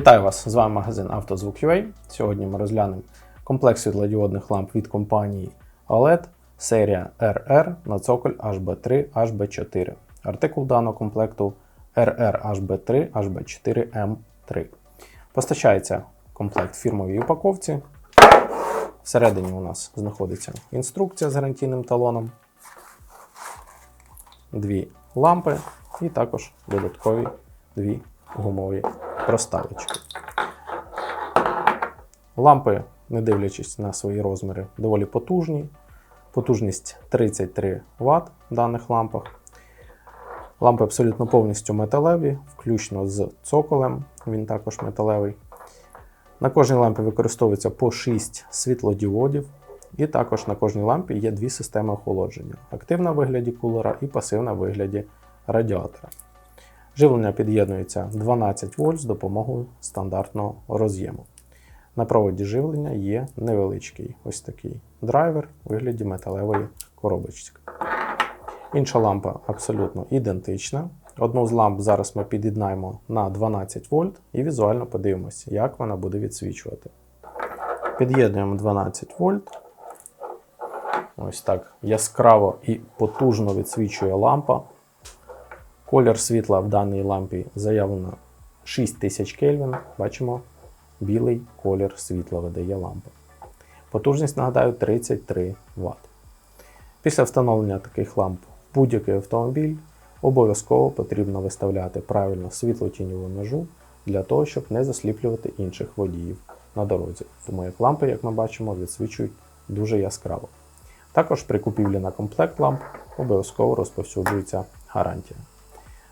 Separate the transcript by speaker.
Speaker 1: Вітаю вас! З вами магазин «Автозвук.UA». Сьогодні ми розглянемо комплект світлодіодних ламп від компанії OLED серія RR на цоколь HB3 HB4. Артикул даного комплекту RR HB3 HB4M3. Постачається комплект в фірмовій упаковці. Всередині у нас знаходиться інструкція з гарантійним талоном, дві лампи і також додаткові дві гумові проставочки. Лампи, не дивлячись на свої розміри, доволі потужні. Потужність 33 Вт в даних лампах. Лампи абсолютно повністю металеві, включно з цоколем, він також металевий. На кожній лампі використовується по 6 світлодіодів, і також на кожній лампі є дві системи охолодження: активна в вигляді кулера і пасивна в вигляді радіатора. Живлення під'єднується 12 вольт з допомогою стандартного роз'єму. На проводі живлення є невеличкий ось такий драйвер у вигляді металевої коробочки. Інша лампа абсолютно ідентична. Одну з ламп зараз ми під'єднаємо на 12 вольт і візуально подивимося, як вона буде відсвічувати. Під'єднуємо 12 вольт. Ось так яскраво і потужно відсвічує лампа. Колір світла в даній лампі заявлено 6000 Кельвін. Бачимо, білий колір світла видає лампа. Потужність, нагадаю, 33 Вт. Після встановлення таких ламп в будь-який автомобіль обов'язково потрібно виставляти правильно світло-тіньову межу для того, щоб не засліплювати інших водіїв на дорозі. Тому як лампи, як ми бачимо, відсвічують дуже яскраво. Також при купівлі на комплект ламп обов'язково розповсюджується гарантія.